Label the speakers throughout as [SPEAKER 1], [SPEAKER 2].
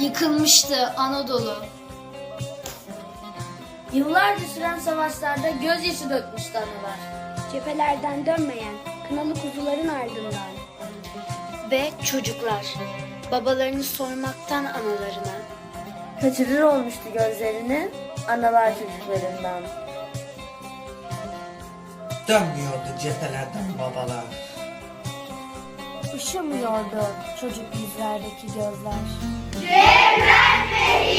[SPEAKER 1] Yıkılmıştı Anadolu.
[SPEAKER 2] Yıllarca süren savaşlarda gözyaşı dökmüştü analar.
[SPEAKER 3] Cephelerden dönmeyen kınalı kuzuların ardından.
[SPEAKER 4] Ve çocuklar babalarını sormaktan analarına.
[SPEAKER 2] Kaçırır olmuştu gözlerini analar çocuklarından.
[SPEAKER 5] Dönmüyordu cephelerden babalar.
[SPEAKER 2] Işımıyordu çocuk yüzlerdeki gözler.
[SPEAKER 6] Ve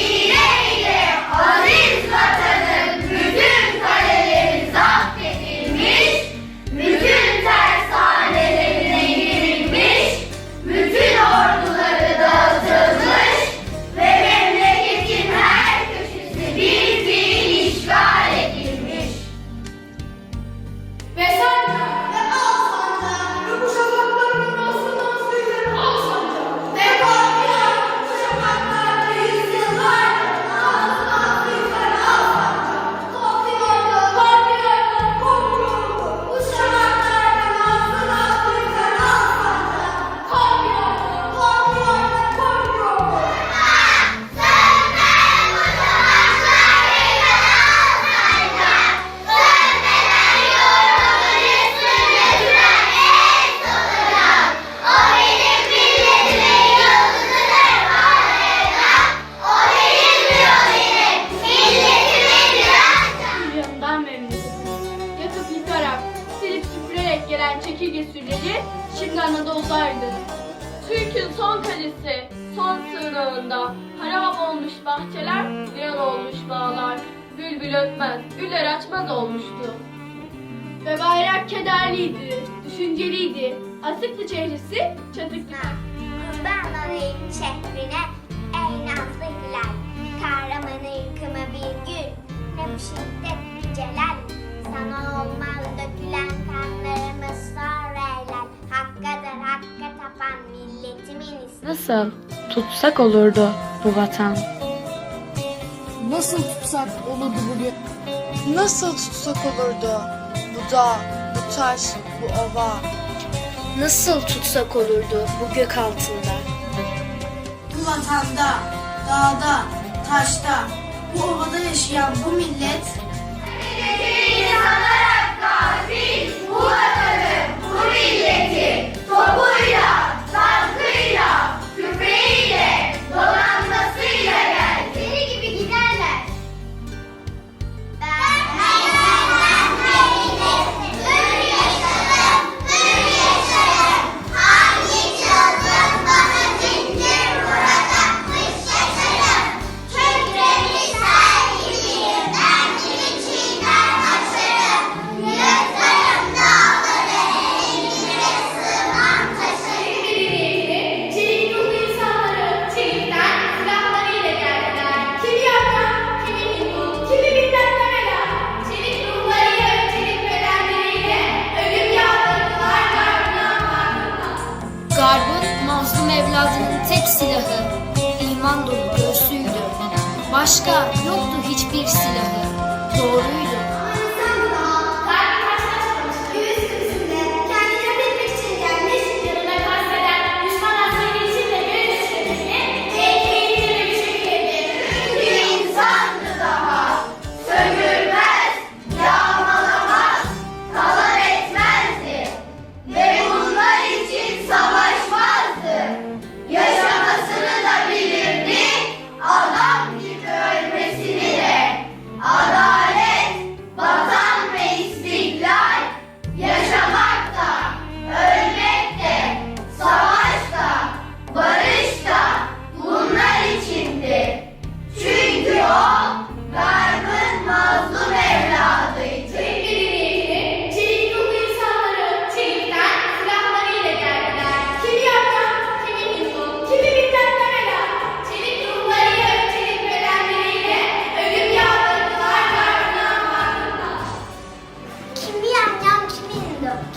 [SPEAKER 7] gelen çekirge sürüleri şimdi Anadolu'daydı. Türk'ün son kalesi, son sığınağında harap olmuş bahçeler, viran olmuş bağlar. Bülbül ötmez, güller açmaz olmuştu. Ve bayrak kederliydi, düşünceliydi. Asıktı çehresi, çatıktı.
[SPEAKER 8] Ben arayayım şehrine ey nazlı hilal Kahramanı yıkıma bir gün Ne bu şiddet bir
[SPEAKER 4] Nasıl tutsak olurdu bu vatan?
[SPEAKER 2] Nasıl tutsak olurdu bugün? Nasıl tutsak olurdu? Bu dağ, bu taş, bu ova.
[SPEAKER 4] Nasıl tutsak olurdu bu gök altında?
[SPEAKER 6] Bu vatanda, dağda, taşta, bu ovada yaşayan bu millet
[SPEAKER 8] Deli
[SPEAKER 1] Başka yoktu hiçbir silahı. Doğruydu.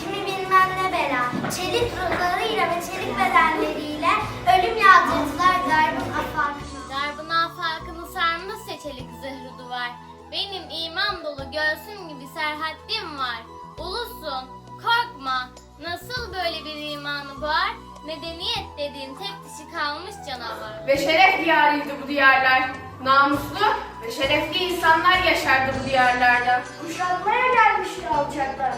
[SPEAKER 6] kimi bilmem ne bela. Çelik ruhlarıyla
[SPEAKER 8] ve çelik bedenleriyle ölüm yağdırdılar garbın afakına.
[SPEAKER 9] Garbın afakını sarmış ya çelik zırhlı duvar. Benim iman dolu göğsüm gibi serhattim var. Ulusun, korkma. Nasıl böyle bir imanı var? Medeniyet dediğin tek dişi kalmış canavar.
[SPEAKER 7] Ve şeref diyarıydı bu diyarlar. Namuslu ve şerefli insanlar yaşardı bu diyarlarda.
[SPEAKER 3] Kuşatmaya gelmişti alçaklar.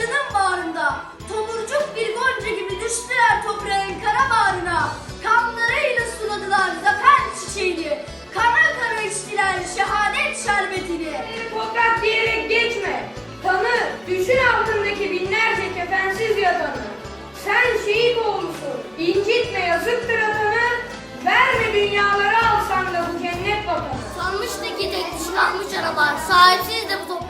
[SPEAKER 6] Kuşlarının bağrında tomurcuk bir gonca gibi düştüler toprağın kara bağrına. Kanlarıyla suladılar zafer çiçeğini. Kara kara içtiler şehadet şerbetini.
[SPEAKER 7] Toprak diyerek geçme. Tanı, düşün altındaki binlerce kefensiz yatanı. Sen şehit olmuşsun, incitme yazıktır atanı. Verme dünyalara alsan da bu cennet vatanı.
[SPEAKER 8] Sanmış ki tek düşmanmış aralar, sahipsiz de bu toprak.